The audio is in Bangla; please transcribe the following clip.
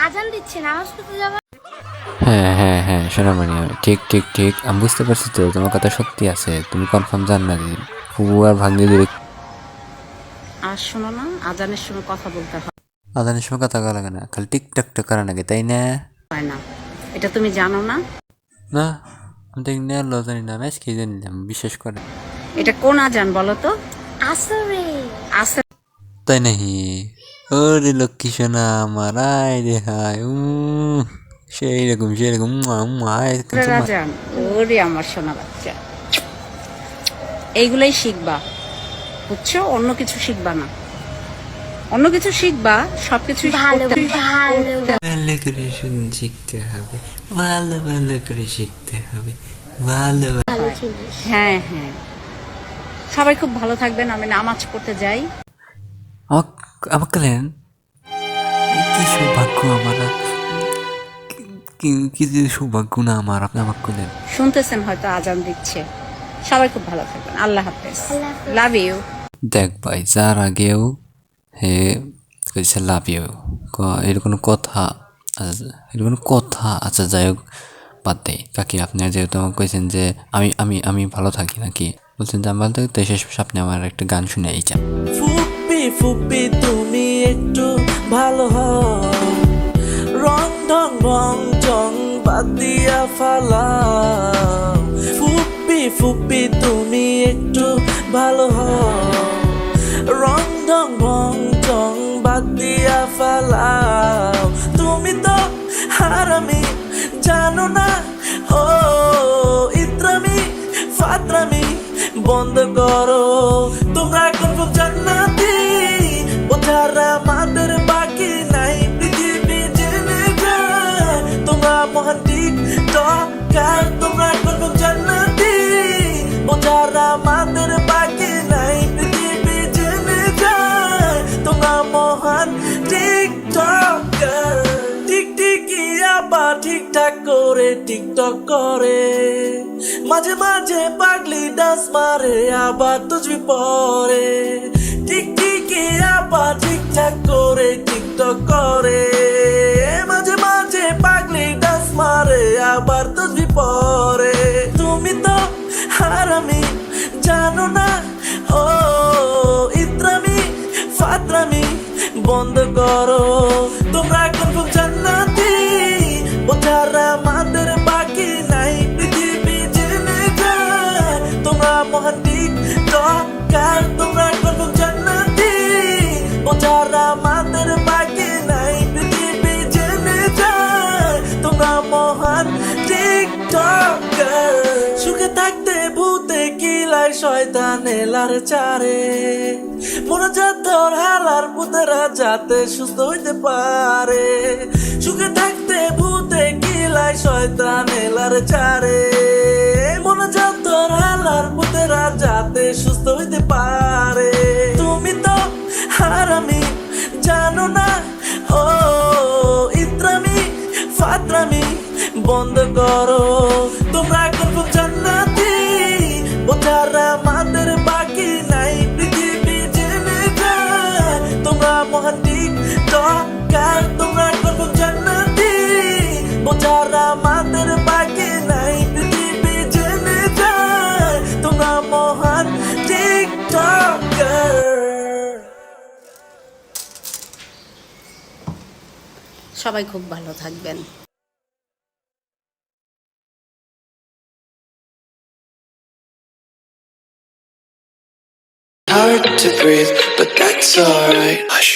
আজান দিচ্ছে নামাজ পড়তে যাবা? হ্যাঁ হ্যাঁ হ্যাঁ সোনামণি ঠিক ঠিক ঠিক আমি বুঝতে পারছি তো তোমার কথা সত্যি আছে তুমি কনফার্ম জান না ফুবু আর ভাঙ্গি দূরে আর শোনো না আজানের সময় কথা বলতে হয়। আদানের সময় কথা করা লাগে না খালি টিকটক টক করা নাকি তাই না? না এটা তুমি জানো না? না আমি তো ল জানি না ম্যাচ খেয়ে জানিলাম বিশ্বাস করে। এটা কোন আজান বলো তো? আসরে। আছে তাই নাহি ওরে লক্ষ্মী সোনা আমার আয় রে হায় উম, সেই রকম সেই রকম উম্মা, উম্মা, আয়, কিন্তু ওরে আমার সোনা বাচ্চা এইগুলাই শিখবা বুঝছ অন্য কিছু শিখবা না অন্য কিছু শিখবা সবকিছু ভালো ভালো ভালো করে শিখতে হবে ভালো ভালো করে শিখতে হবে ভালো ভালো হ্যাঁ হ্যাঁ। সবাই খুব ভালো থাকবেন আমি নামাজ পড়তে যাই। কি সৌভাগ্য আমার কি- যে সৌভাগ্য না আমার আপনি আমাকে করলেন শুনতেছেন হয়তো আজান দিচ্ছে। সবাই খুব ভালো থাকবেন। আল্লাহ হাফেজ। লাভ ইউ দেখ ভাই যার আগেও হে কইছে লাভ ইউ এর কোনো কথা আচ্ছা, এর কোনো কথা আচ্ছা যাই হোক বাদ দেই কাকি আপনি যেহেতু আমাকে কইছেন যে আমি আমি আমি ভালো থাকি নাকি? বলছেন যে আমি ভালো থাকি তো শেষ আপনি আমার একটা গান শুনে এই চান ফুপি, তুমি একটু ভালো হও। রং ঢং রং চং বাদ দিয়া ফুপি ফুপি, তুমি একটু ভালো হও। রং ঢং রং চং বাদ দিয়া তুমি তো হারামি জানো না। ও, ইত্রামি, ফাত্রামি বন্ধ করো। তোমরা তোমরা মহান তোমরা এখন জান্নাতি ও যারা আমাদের বাকি নাই, পৃথিবী জেনে যায়। তোমরা মহান টিকটকার। টিকটিকি আবার ঠিকঠাক করে টিকটক করে। মাঝে মাঝে পাগলি ডান্স মারে, আবার তুজবি পরে। ঠিক টিকটিকি আবার ঠিকঠাক করে টিকটক করে। আবার কিলাই শয়তান এলার চারে। মনোজাত ধর হালার পুতেরা যাতে সুস্থ হইতে পারে। সুখে থাকতে ভূতে কিলাই শয়তান এলার চারে। মনোজাত ধর হালার পুতেরা যাতে সুস্থ হইতে পারে। তুমি তো হারামি, জানো না? ও, ইত্রামি, ফাত্রামি বন্ধ করো। তোমরা সবাই খুব ভালো থাকবেন Hard to breathe, but that's alright. Hush.